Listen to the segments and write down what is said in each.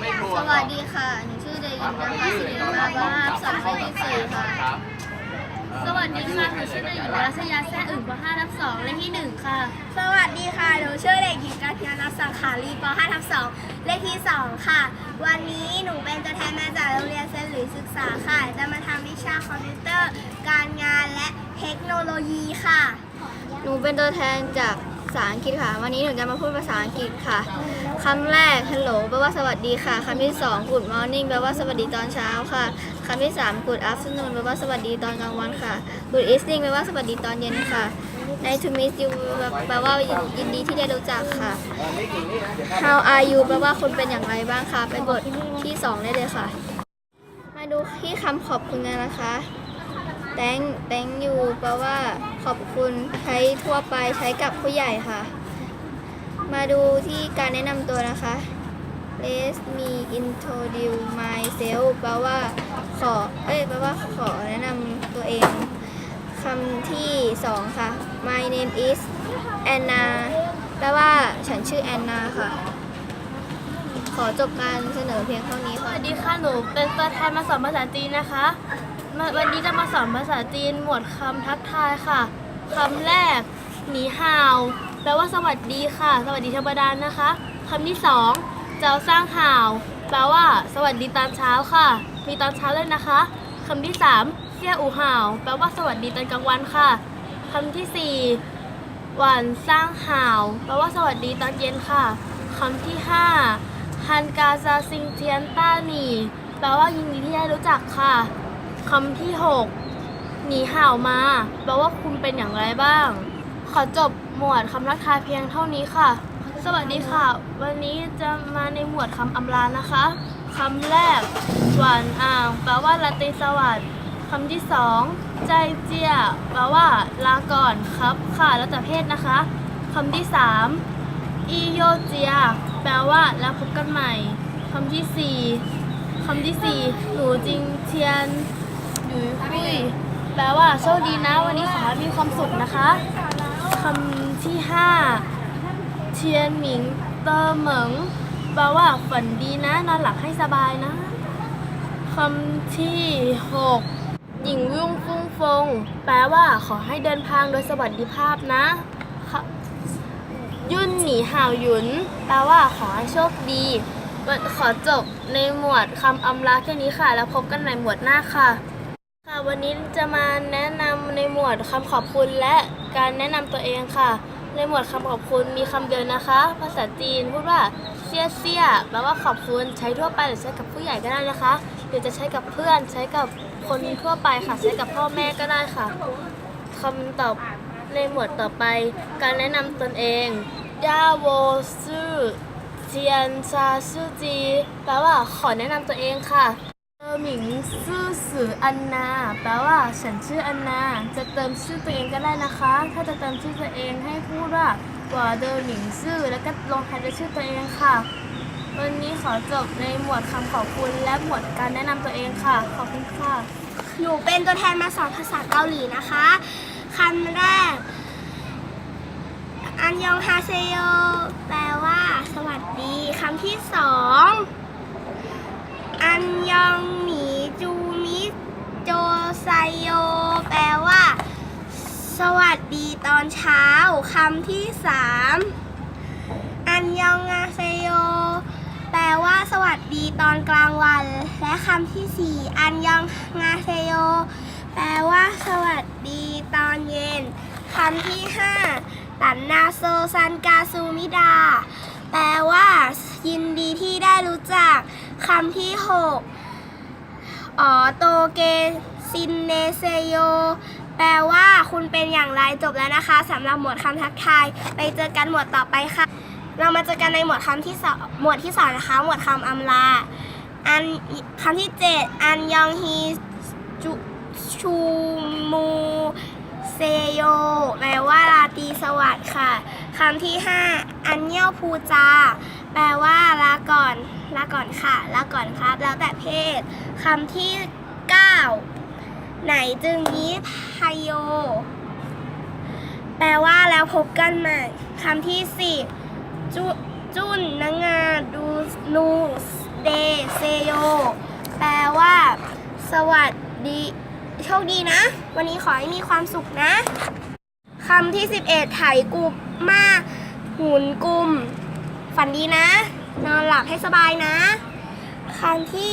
ไม่บวสกวัสดีค่ะ หนูชื่อเดยินนะคะสิริรัตน์วาสองเป็นสี่ค่ะ สวัสดีค่ะ หนูชื่อเด็กหญิงรัชยาแซ่อึ่งป .5 ทับ2เลขที่ 1 ค่ะ สวัสดีค่ะ หนูชื่อเด็กหญิงกาญนัสสังขารีป .5 ทับ2เลขที่ 2 ค่ะ วันนี้หนูเป็นตัวแทนมาจากโรงเรียนเซนต์หลุยส์ศึกษาค่ะ จะมาทำวิชาคอมพิวเตอร์ การงานและเทคโนโลยีค่ะ หนูเป็นตัวแทนจากภา ษาอังกฤษค่ะ วันนี้หนูจะมาพูดภาษาอังกฤษค่ะ คำแรก hello แปลว่าสวัสดีค่ะ คำที่สอง good morning แปลว่าสวัสดีตอนเช้าค่ะ คำที่สาม good afternoon แปลว่าสวัสดีตอนกลางวันค่ะ good evening แปลว่าสวัสดีตอนเย็นค่ะ nice to meet you แปลว่ายินดีที่ได้รู้จักค่ะ how are you แปลว่าคุณเป็นอย่างไรบ้างคะเป็นบทที่สองได้เลยค่ะ มาดูที่คำขอบคุณกันนะคะ thank thank you แปลว่าขอบคุณใช้ทั่วไปใช้กับผู้ใหญ่ค่ะ มาดูที่การแนะนำตัวนะคะ let me introduce myself แปลว่าขอ เอ้ย แปลว่าขอแนะนำตัวเองคำที่สองค่ะ my name is Anna แปลว่าฉันชื่อแอนนาค่ะ ขอจบการเสนอเพียงเท่านี้สค่ะ วัสดีค่ะ หนูเป็นตัวแทนมาสอนภาษาจีนนะคะ วันนี้จะมาสอนภาษาจีนหมวดคำทักทายค่ะคำแรก หนีห่าวแปลว่าสวัสดีค่ะ สวัสดีธรรมดานะคะคำที่สองเจ้าสร้างห่าวแปลว่า สวัสดีตอนเช้าค่ะ มีตอนเช้าเลยนะคะคำที่สามเซี่ยอูห่าวแปลว่าสวัสดีตอนกลางวันค่ะคำที่สี่หวานสร้างห่าวแปลว่าสวัสดีตอนเย็นค่ะคำที่ห้าฮันกาซาซิงเทียนต้าหนีแปลว่ายินดีที่ได้รู้จักค่ะ คำที่หกหนีห่าวมาแปลว่าคุณเป็นอย่างไรบ้าง ขอจบหมวดคำทักทายเพียงเท่านี้ค่ะ สวัสดีค่ะ วันนี้จะมาในหมวดคำอำลานะคะคำแรก หวานอ่างแปลว่าราตรีสวัสดิ์คำที่สองใจเจียแปลว่าลาก่อนครับค่ะแล้วแต่เพศนะคะคำที่สามอีโยเจียแปลว่าแล้วพบกันใหม่คำที่สี่คำที่สี่หนูจริงเทียน หุยคุยแปลว่าโชคดีนะวันนี้ขอให้มีความสุขนะคะคำที่ห้าเทียนหมิงเตอเหมิงแปลว่าฝันดีนะ นอนหลับให้สบายนะคำที่หกหญิงยุ่งฟุ้งฟง แปลว่าขอให้เดินทางโดยสวัสดิภาพนะ ยุ่นหนีห่าวหยุน แปลว่าขอให้โชคดีขอจบในหมวดคำอำลาแค่นี้ค่ะ แล้วพบกันในหมวดหน้าค่ะ ค่ะวันนี้จะมาแนะนำในหมวดคำขอบคุณและการแนะนำตัวเองค่ะ ในหมวดคำขอบคุณมีคำเดียวนะคะ ภาษาจีนพูดว่าเซี่ยเซี่ยแปลว่าขอบคุณใช้ทั่วไปหรือใช้กับผู้ใหญ่ก็ได้นะคะหรือจะใช้กับเพื่อนใช้กับคนทั่วไปค่ะใช้กับพ่อแม่ก็ได้ค่ะคำตอบในหมวดต่อไป การแนะนำตนเองย่าโวซื่อเทียนชาซื่อจีแปลว่าขอแนะนำตัวเองค่ะ เออหมิงซื่อสืออันนา แปลว่าฉันชื่ออันนา จะเติมชื่อตัวเองก็ได้นะคะ ถ้าจะเติมชื่อตัวเองให้พูดว่าว่าเดอหมิงซื่อแล้วก็ลงท้ายด้วยชื่อตัวเองค่ะ วันนี้ขอจบในหมวดคำขอบคุณและหมวดการแนะนำตัวเองค่ะ ขอบคุณค่ะ หนูเป็นตัวแทนมาสอนภาษาเกาหลีนะคะคำแรก อันยองฮาเซโยแปลว่า สวัสดีคำที่สอง อันยองหมีจูมิโจไซโย แปลว่า สวัสดีตอนเช้าคำที่สามอันยองอาเซโย แปลว่าสวัสดีตอนกลางวัน และคำที่สี่อันยองงาเซโย แปลว่า สวัสดีตอนเย็นคำที่ห้าตันนาโซซันกาซูมิดา แปลว่า ยินดีที่ได้รู้จัก คำที่หกอ๋อโตเกซินเนเซโย แปลว่าคุณเป็นอย่างไรจบแล้วนะคะสำหรับหมวดคำทักทาย ไปเจอกันหมวดต่อไปค่ะ เรามาเจอกันในหมวดคำที่สองหมวดที่สองนะคะ หมวดคำอำลา อันคำที่เจ็ดอันยองฮีจุชูมูเซโยแปลว่าราตรีสวัสดิ์ค่ะคำที่ห้าอันเยี่ยวพูจา แปลว่าลาก่อน ลาก่อนค่ะลาก่อนครับ แล้วแต่เพศคำที่เก้าไหนจึงนี้พายโย แปลว่าแล้วพบกันใหม่คำที่สิบจุจุนนางาดูนูเดเซโย แปลว่า สวัสดี โชคดีนะ วันนี้ขอให้มีความสุขนะคำที่ 11ไถกุบมา หุนกุม ฝันดีนะ นอนหลับให้สบายนะคำที่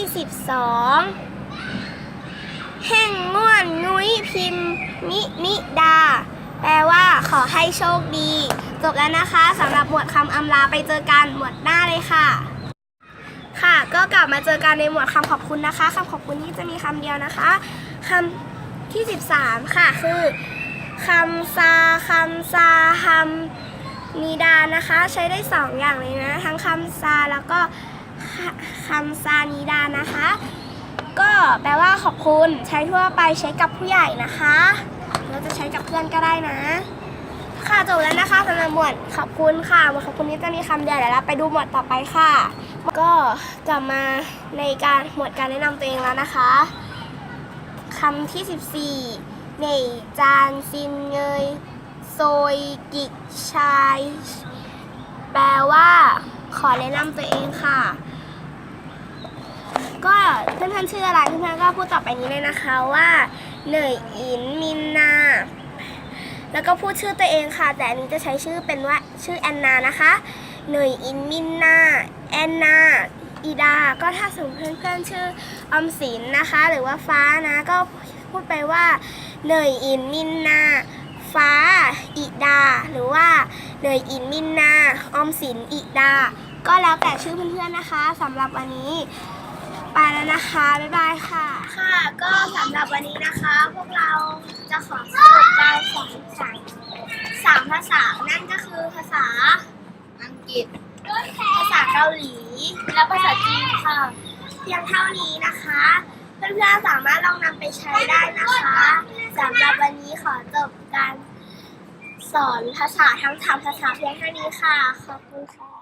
12 แห่งง่วนงุ้ยพิมพ์นินิดา แปลว่าขอให้โชคดีจบแล้วนะคะสำหรับหมวดคำอำลาไปเจอกันหมวดหน้าเลยค่ะ ค่ะ ก็กลับมาเจอกันในหมวดคำขอบคุณนะคะคำขอบคุณที่จะมีคำเดียวนะคะคำที่ 13 ค่ะคือคำซาคำซาคำ นิดานะคะใช้ได้สองอย่างเลยนะ ทั้งคำซาแล้วก็คำซานิดานะคะ ก็แปลว่าขอบคุณใช้ทั่วไปใช้กับผู้ใหญ่นะคะ เราจะใช้กับเพื่อนก็ได้นะ ค่ะจบแล้วนะคะสำหรับหมวดขอบคุณค่ะหมวดขอบคุณนี้จะมีคำเดียวเดี๋ยวเราไปดูหมวดต่อไปค่ะ ก็กลับมาในการหมวดการแนะนำตัวเองแล้วนะคะคำที่ 14เน่จานซินเงย ยกิกชาย แปลว่า ขอแนะนำตัวเองค่ะ ก็เพื่อนๆชื่ออะไรเพื่อนๆก็พูดต่อไปนี้เลยนะคะว่าเหน่ยอินมินนาแล้วก็พูดชื่อตัวเองค่ะ แต่อันนี้จะใช้ชื่อเป็นว่าชื่อแอนนานะคะเหน่ยอินมินนาแอนนาอีดา ก็ถ้าสมมติเพื่อนๆชื่อออมสินนะคะ หรือว่าฟ้านะก็พูดไปว่าเหน่ยอินมินนา ฟ้าอีดา หรือว่าเหน่ยอินมินนาออมสินอีดา ก็แล้วแต่ชื่อเพื่อนๆนะคะสำหรับวันนี้ไปแล้วนะคะ บ๊ายบายค่ะ ค่ะ ก็สำหรับวันนี้นะคะ พวกเราจะขอสรุปการสอนภาษาสามภาษา นั่นก็คือภาษาอังกฤษ ภาษาเกาหลี และภาษาจีนค่ะ เพียงเท่านี้นะคะ เพื่อนๆสามารถลองนำไปใช้ได้นะคะสำหรับวันนี้ขอจบการสอนภาษาทั้งสามภาษาเพียงเท่านี้ค่ะ ขอบคุณค่ะ